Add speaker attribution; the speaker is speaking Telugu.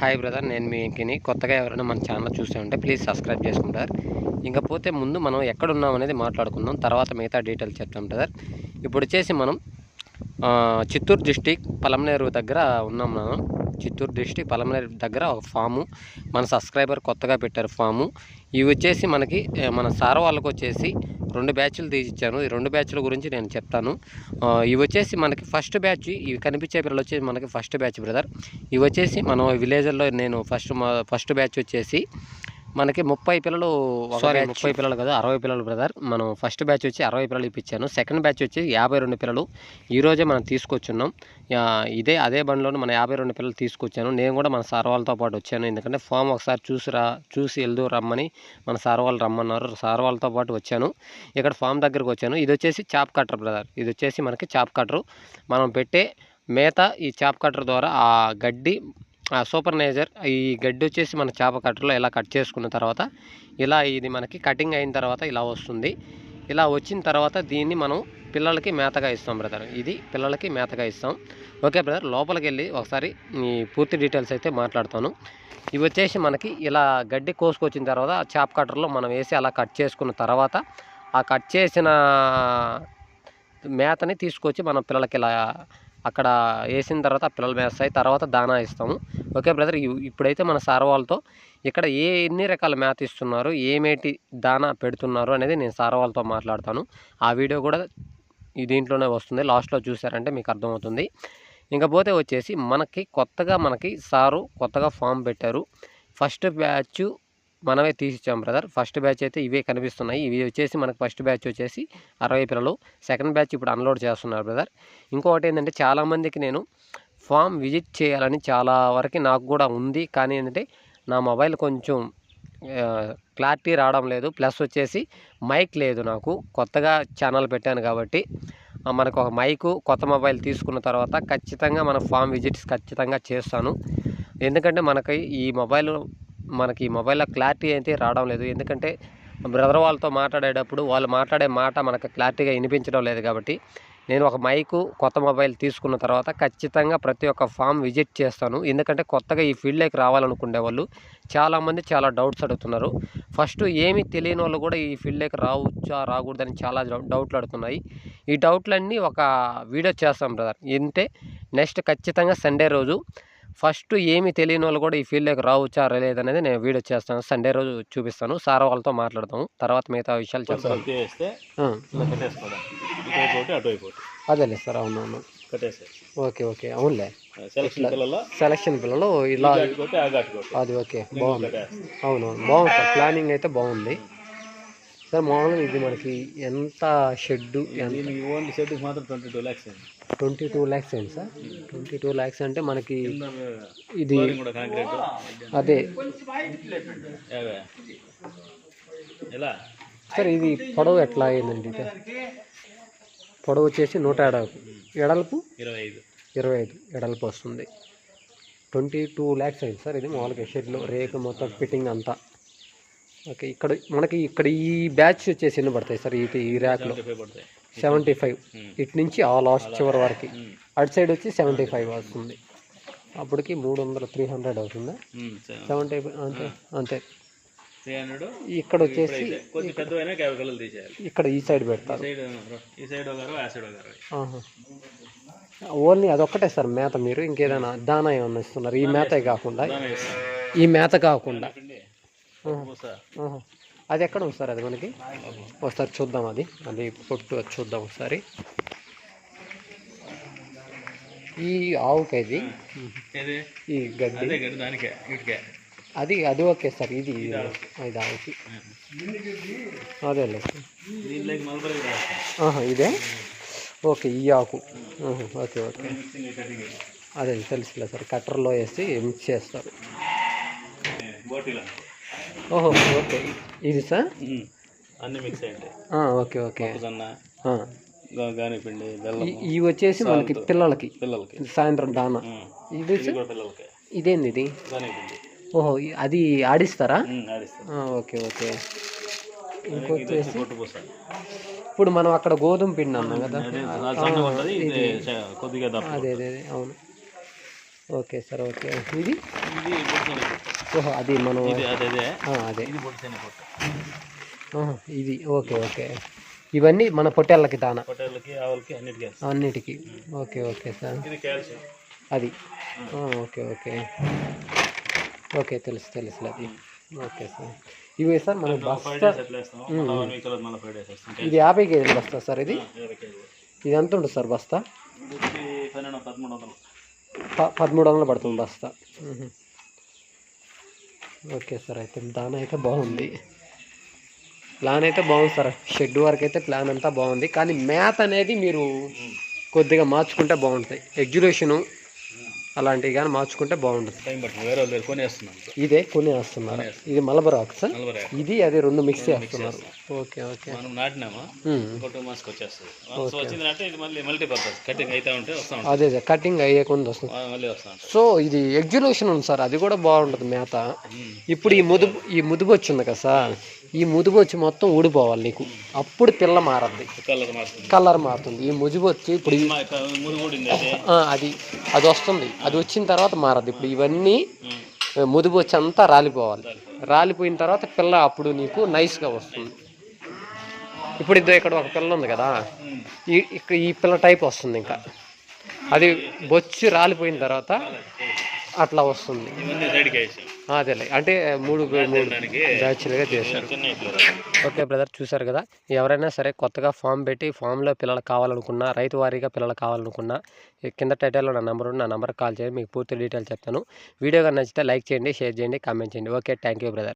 Speaker 1: హాయ్ బ్రదర్ నేను మీ ఇంకిని కొత్తగా ఎవరైనా మన ఛానల్ చూసే ఉంటే ప్లీజ్ సబ్స్క్రైబ్ చేసుకుంటారు. ఇంకపోతే ముందు మనం ఎక్కడున్నాం అనేది మాట్లాడుకుందాం. తర్వాత మిగతా డీటెయిల్స్ చెప్తాం బ్రదర్ ఇప్పుడు వచ్చేసి మనం చిత్తూరు డిస్టిక్ పలమనేరు దగ్గర ఉన్నాం మనం. చిత్తూరు డిస్టిక్ పలమనేరు దగ్గర ఒక ఫాము. మన సబ్స్క్రైబర్ కొత్తగా పెట్టారు ఫాము. ఇవి వచ్చేసి మనకి మన సార్ వాళ్ళకి వచ్చేసి రెండు బ్యాచ్లు తీసిచ్చాను ఈ రెండు బ్యాచ్ల గురించి నేను చెప్తాను. ఇవి వచ్చేసి మనకి ఫస్ట్ బ్యాచ్ ఇవి కనిపించే పిల్లలు వచ్చేసి మనకి ఫస్ట్ బ్యాచ్ బ్రదర్. ఇవి వచ్చేసి మనం విలేజ్లో నేను ఫస్ట్ ఫస్ట్ బ్యాచ్ వచ్చేసి మనకి ముప్పై పిల్లలు సారీ ముప్పై పిల్లలు కదా అరవై పిల్లలు బ్రదర్ మనం ఫస్ట్ బ్యాచ్ వచ్చి అరవై పిల్లలు ఇప్పించాను. సెకండ్ బ్యాచ్ వచ్చి యాభై రెండు పిల్లలు. ఈ రోజే మనం తీసుకొచ్చున్నాం. ఇదే అదే బండిలోనే మన యాభై రెండు పిల్లలు తీసుకొచ్చాను. నేను కూడా మన సార్ వాళ్ళతో పాటు వచ్చాను. ఎందుకంటే ఫామ్ ఒకసారి చూసి రా చూసి వెళ్దు రమ్మని మన సార్ వాళ్ళు రమ్మన్నారు. సార్ వాళ్ళతో పాటు వచ్చాను. ఇక్కడ ఫామ్ దగ్గరకు వచ్చాను. ఇది వచ్చేసి చాప్ కట్టర్ బ్రదర్ ఇది వచ్చేసి మనకి చాప్ కట్టరు మనం పెట్టే మేత ఈ చాప్ కట్టర్ ద్వారా ఆ గడ్డి సూపర్ నేజర్. ఈ గడ్డి వచ్చేసి మన చేప కట్టర్లో ఇలా కట్ చేసుకున్న తర్వాత ఇలా ఇది మనకి కటింగ్ అయిన తర్వాత ఇలా వస్తుంది. ఇలా వచ్చిన తర్వాత దీన్ని మనం పిల్లలకి మేతగా ఇస్తాం బ్రదర్. ఇది పిల్లలకి మేతగా ఇస్తాం. Okay brother. లోపలికి వెళ్ళి ఒకసారి ఈ పూర్తి డీటెయిల్స్ అయితే మాట్లాడతాను. ఇవి వచ్చేసి మనకి ఇలా గడ్డి కోసుకొచ్చిన తర్వాత ఆ చాప్ కట్టర్లో మనం వేసి అలా కట్ చేసుకున్న తర్వాత ఆ కట్ చేసిన మేతని తీసుకొచ్చి మనం పిల్లలకి ఇలా అక్కడ వేసిన తర్వాత ఆ పిల్లలు మేస్తాయి తర్వాత దానా ఇస్తాము. Okay brother? ఇప్పుడైతే మన సార్ వాళ్ళతో ఇక్కడ ఏ ఎన్ని రకాల మేత ఇస్తున్నారు? ఏమేటి దానా పెడుతున్నారు? అనేది నేను సార్ వాళ్ళతో మాట్లాడతాను. ఆ వీడియో కూడా ఈ దీంట్లోనే వస్తుంది. లాస్ట్లో చూసారంటే మీకు అర్థమవుతుంది. ఇంకపోతే వచ్చేసి మనకి కొత్తగా మనకి సారు కొత్తగా ఫామ్ పెట్టారు. ఫస్ట్ బ్యాచ్ మనమే తీసిచ్చాం బ్రదర్ ఫస్ట్ బ్యాచ్ అయితే ఇవే కనిపిస్తున్నాయి. ఇవి వచ్చేసి మనకు ఫస్ట్ బ్యాచ్ వచ్చేసి అరవై పిల్లలు. సెకండ్ బ్యాచ్ ఇప్పుడు అన్లోడ్ చేస్తున్నారు బ్రదర్ ఇంకొకటి ఏంటంటే చాలామందికి నేను ఫామ్ విజిట్ చేయాలని చాలా వరకు నాకు కూడా ఉంది. కానీ ఏంటంటే నా మొబైల్ కొంచెం క్లారిటీ రావడం లేదు. ప్లస్ వచ్చేసి మైక్ లేదు నాకు. కొత్తగా ఛానల్ పెట్టాను కాబట్టి మనకు ఒక మైకు కొత్త మొబైల్ తీసుకున్న తర్వాత ఖచ్చితంగా మన ఫామ్ విజిట్స్ ఖచ్చితంగా చేస్తాను. ఎందుకంటే మనకి ఈ మొబైల్ మనకి మొబైల్లో క్లారిటీ అయితే రావడం లేదు. ఎందుకంటే బ్రదర్ వాళ్ళతో మాట్లాడేటప్పుడు వాళ్ళు మాట్లాడే మాట మనకు క్లారిటీగా వినిపించడం లేదు కాబట్టి నేను ఒక మైకు కొత్త మొబైల్ తీసుకున్న తర్వాత ఖచ్చితంగా ప్రతి ఒక్క ఫామ్ విజిట్ చేస్తాను. ఎందుకంటే కొత్తగా ఈ ఫీల్డ్లోకి రావాలనుకునే వాళ్ళు చాలామంది చాలా డౌట్స్ అడుగుతున్నారు. ఫస్ట్ ఏమి తెలియని వాళ్ళు కూడా ఈ ఫీల్డ్లోకి రావచ్చా రాకూడదని చాలా డౌట్లు అడుగుతున్నాయి. ఈ డౌట్లన్నీ ఒక వీడియో చేస్తాం బ్రదర్. అంటే నెక్స్ట్ ఖచ్చితంగా సండే రోజు ఫస్ట్ ఏమీ తెలియని వాళ్ళు కూడా ఈ ఫీల్డ్లోకి రావచ్చా లేదనేది నేను వీడియో చేస్తాను. సండే రోజు చూపిస్తాను. సార్ వాళ్ళతో మాట్లాడతాము. తర్వాత మిగతా విషయాలు చెప్తాను. అదేలే సార్ అవునవును ఓకే ఓకే. అవునులే.
Speaker 2: సెలక్షన్ పిల్లల
Speaker 1: ఇలా అది ఓకే. బాగుంది. అవునవును బాగుంది సార్. ప్లానింగ్ అయితే బాగుంది. సార్ మామూలుగా ఇది మనకి ఎంత షెడ్
Speaker 2: ఓన్లీ సెట్కి మాత్రం ట్వంటీ టూ ల్యాక్స్ అయింది
Speaker 1: ట్వంటీ టూ ల్యాక్స్ ఏంటి సార్ ట్వంటీ టూ ల్యాక్స్ అంటే మనకి ఇది అదే. సార్ ఇది పొడవు ఎట్లా అయిందండి పొడవు వచ్చేసి నూట ఎడల్పు ఎడల్పు?
Speaker 2: ఇరవై ఐదు.
Speaker 1: ఇరవై ఐదు ఎడల్పు వస్తుంది. ట్వంటీ టూ ల్యాక్స్ అయింది సార్ ఇది మామూలుగా షెడ్లో రేకు మొత్తం ఫిట్టింగ్ అంతా. ఓకే ఇక్కడ మనకి ఇక్కడ ఈ బ్యాచ్ వచ్చేసి ఎన్ని పడతాయి సార్? ఈ ఈ ర్యాక్లో
Speaker 2: సెవెంటీ ఫైవ్.
Speaker 1: ఇటు నుంచి. ఆ లాస్ట్ చివరి వరకు. అటు సైడ్ వచ్చి సెవెంటీ ఫైవ్ వస్తుంది. అప్పటికి మూడు వందలు త్రీ హండ్రెడ్ అవుతుందా. సెవెంటీ అంతే. అంతే ఇక్కడ వచ్చేసి ఇక్కడ ఈ సైడ్ పెడతారు. ఓన్లీ అదొక్కటే సార్ మేత మీరు ఇంకేదైనా దానా ఏమన్నా ఇస్తున్నారు? ఈ మేతే కాకుండా. ఈ మేత కాకుండా. అది ఎక్కడ ఉంది సార్ అది మనకి? ఒకసారి చూద్దాం అది. అది పొట్టు అది చూద్దాం ఒకసారి. ఈ ఆవుకి ఇది
Speaker 2: ఏది?
Speaker 1: ఈ గడ్డి.
Speaker 2: అదే గడ్డి దానికే ఇటుకే.
Speaker 1: అది అది ఓకే సార్ ఇది ఇది ఆవుకి. అదే ఇదే? ఓకే ఈ ఆకు. Okay okay. అదే తెలుసులే సార్ కట్టర్లో వేసి మిక్స్ చేస్తారు.
Speaker 2: బోటీలో?
Speaker 1: ఓహో ఓకే. ఇది సార్?
Speaker 2: అన్ని మిక్స్
Speaker 1: ఓకే ఓకే.
Speaker 2: మొక్కజొన్న
Speaker 1: ఆ.
Speaker 2: గా- గాని పిండి బెల్లం.
Speaker 1: ఇవి వచ్చేసి మనకి పిల్లలకి.
Speaker 2: పిల్లలకి.
Speaker 1: సాయంత్రం దానా. ఇది
Speaker 2: పిల్లలకి.
Speaker 1: ఇదేంది ఇది? ఓహో అది ఆడిస్తారా? Okay okay.
Speaker 2: పూస
Speaker 1: ఇప్పుడు మనం అక్కడ గోధుమ పిండి అన్నాం కదా.
Speaker 2: అదే అదే
Speaker 1: అవును.
Speaker 3: Okay sir okay. ఇది? ఓహో అది మనం
Speaker 2: ఇది అదే ఇది
Speaker 3: ఓకే ఓకే. ఇవన్నీ మన పొట్టేళ్ళకి దానా?
Speaker 2: అన్నిటికీ
Speaker 3: ఓకే ఓకే సార్. అది. Okay okay. ఓకే తెలుసు తెలుసు అది. Okay sir. ఇవి సార్ మన
Speaker 2: ఫైవ్
Speaker 3: బస్తా
Speaker 2: డేస్ ఎట్లా వేస్తాం. మళ్ళీ వన్ వీక్ తర్వాత మళ్ళీ ఫైవ్ డేస్ వేస్తాం
Speaker 3: ఇది యాభై కేజీలు బస్తా సార్ ఇది? ఇది ఎంత ఉంటుంది సార్ బస్తా?
Speaker 2: పన్నెండు పదమూడు వందలు.
Speaker 3: పదమూడు వందలు పడుతుంది బస్తా. ఓకే సార్ అయితే దాని అయితే బాగుంది. ప్లాన్ అయితే బాగుంది సార్ షెడ్ వరకు అయితే ప్లాన్ అంతా బాగుంది. కానీ మ్యాథ్ అనేది మీరు కొద్దిగా మార్చుకుంటే బాగుంటుంది ఎగ్జిక్యూషను అలాంటివి కానీ మార్చుకుంటే బాగుంటుంది.
Speaker 2: కొని
Speaker 3: ఇదే కొన్ని వేస్తున్నారు ఇది మలబరాక్ సార్ ఇది అది రెండు మిక్స్ చేస్తున్నారు. Okay okay. అదే అదే. కటింగ్ అయ్యేకుండా వస్తుంది. సో ఇది ఎగ్జిక్యూషన్ ఉంది సార్. అది కూడా బాగుంటుంది మేత. ఇప్పుడు ఈ ముదుపు ఈ ముదుపు వచ్చింది కదా సార్. ఈ ముదుపు వచ్చి మొత్తం ఊడిపోవాలి నీకు. అప్పుడు పిల్ల మారద్ది.
Speaker 2: కలర్ మారుతుంది.
Speaker 3: ఈ ముదుపు వచ్చి ఇప్పుడు అది అది వస్తుంది. అది వచ్చిన తర్వాత మారద్ది. ఇప్పుడు ఇవన్నీ వచ్చి అంతా రాలిపోవాలి. రాలిపోయిన తర్వాత పిల్ల అప్పుడు నీకు నైస్గా వస్తుంది. ఇప్పుడు ఇద్దరు ఇక్కడ ఒక పిల్ల ఉంది కదా. ఈ ఇక్కడ ఈ పిల్ల టైప్ వస్తుంది ఇంకా. అది బొచ్చి రాలిపోయిన తర్వాత అట్లా వస్తుంది. అదేలే. అంటే మూడు బ్యాచ్లుగా చేశారు. ఓకే బ్రదర్ చూసారు కదా. ఎవరైనా సరే కొత్తగా ఫామ్ పెట్టి ఫామ్లో పిల్లలు కావాలనుకున్నా రైతు వారీగా పిల్లలు కావాలనుకున్నా కింద టైటిల్లో నా నెంబర్ ఉంది. నా నెంబర్కి కాల్ చేయండి. మీకు పూర్తి డీటెయిల్స్ చెప్తాను. వీడియో కానీ నచ్చితే లైక్ చేయండి షేర్ చేయండి కామెంట్ చేయండి. Okay thank you brother.